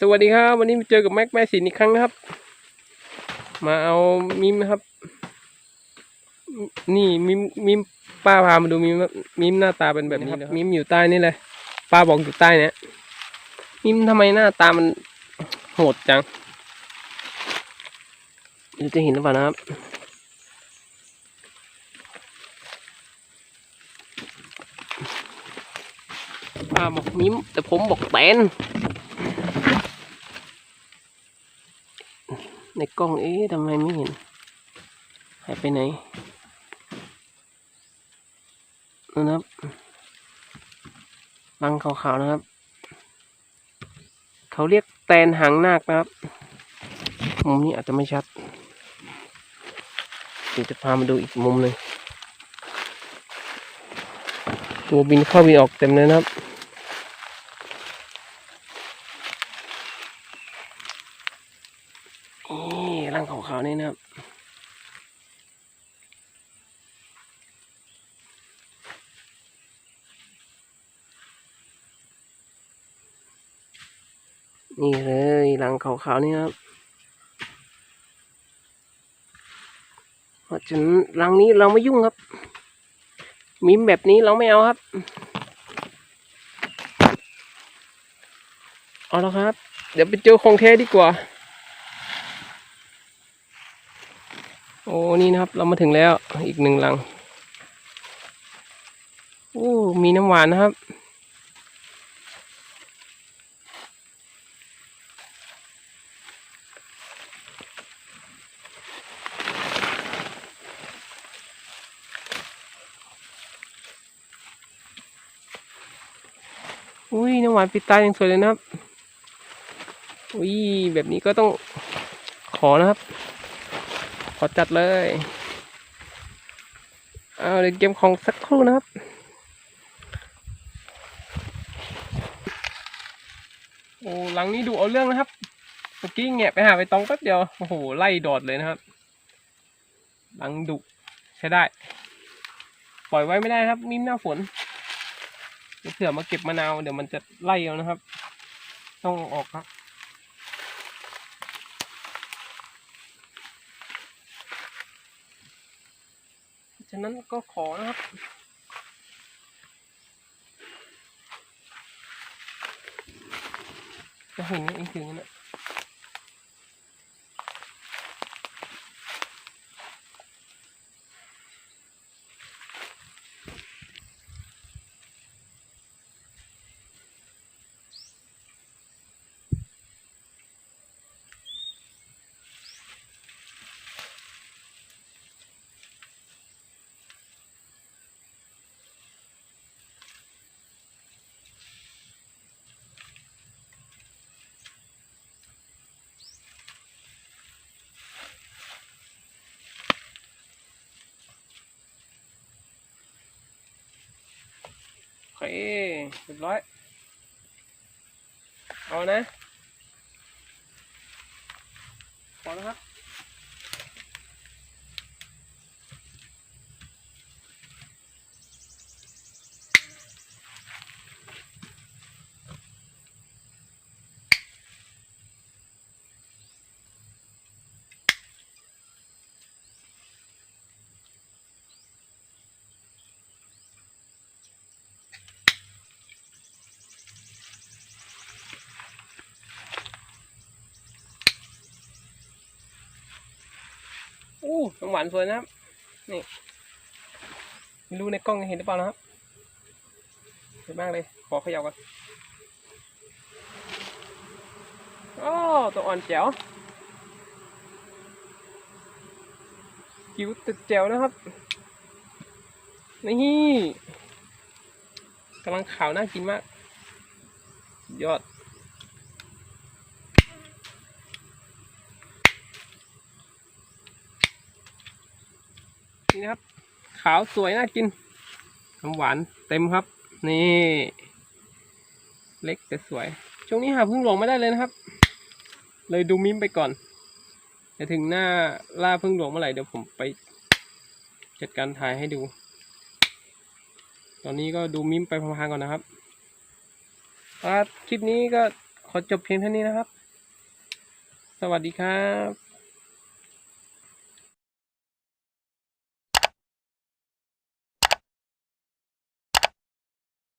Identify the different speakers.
Speaker 1: สวัสดีครับ วันนี้มาเจอกับแม็กแม่สินอีกครั้งนะครับ มาเอามิมนะครับ นี่มิมมิมป้าพามาดูมิมครับมิมหน้าตาเป็นแบบนี้นะครับ มิมอยู่ใต้นี่เลยป้าบอกอยู่ใต้เนี่ยมิมทำไมหน้าตามันโหดจังเดี๋ยวจะเห็นหรือเปล่านะครับป้าบอกมิมแต่ผมบอกแตน ในกล้องเอ๊ะทำไมไม่เห็น หายไปไหนนะครับรังขาวๆนะครับ เขาเรียกแตนหางนาคนะครับ มุมนี้อาจจะไม่ชัด เดี๋ยวจะพามาดูอีกมุมหนึ่งตัวบินเข้าบินออกเต็มเลยนะครับ นี่รังขาวๆนี่นะครับนี่เลยรังขาวๆนี่ครับเพราะฉะนั้นรังนี้เราไม่ยุ่งครับ มิมแบบนี้เราไม่เอาครับ เอาแล้วครับ เดี๋ยวไปเจอของแท้ดีกว่า อ้นี่นะครับ เรามาถึงแล้วอีกหนึ่งลังโอ้มีน้ำหวานนะครับ อุ้ยน้ำหวานปิดตาอย่างสวยเลยนะครับอุ้ยแบบนี้ก็ต้องขอนะครับ ขอจัดเลย เอาเดี๋ยวเกมของสักครู่นะครับโอ้หลังนี้ดูเอาเรื่องนะครับเมื่อกี้แงะไปหาไปตองแป๊บเดียวโอ้โหไล่โดดเลยนะครับ หลังดุใช้ได้ ปล่อยไว้ไม่ได้ครับมีหน้าฝนเดี๋ยวเผื่อมาเก็บมะนาวเดี๋ยวมันจะไล่เอานะครับ ต้องออกครับ ฉะนั้นก็ขอนะครับ จะเห็นเองถึงนะ เคเรียบร้อย เอานะพอแล้วครับ อู้น้ำหวานสวยนะครับ นี่ ไม่รู้ในกล้องเห็นหรือเปล่านะครับสวยมากเลย ขอเขย่าก่อนโอ้ตัวอ่อนแจ๋วจิ๋วตึกแจ๋วนะครับ นี่กำลังขาวน่ากินมาก ยอด นี่นะครับ ขาวสวยน่ากินน้ำหวานเต็มครับ นี่ เล็กแต่สวย ช่วงนี้หาพึ่งหลวงไม่ได้เลยนะครับ เลยดูมิมไปก่อนเดี๋ยวถึงหน้าล่าพึ่งหลวงเมื่อไหร่เดี๋ยวผมไป จัดการถ่ายให้ดู ตอนนี้ก็ดูมิมไปพลางๆก่อนนะครับคลิปนี้ก็ขอจบเพียงเท่านี้นะครับ สวัสดีครับ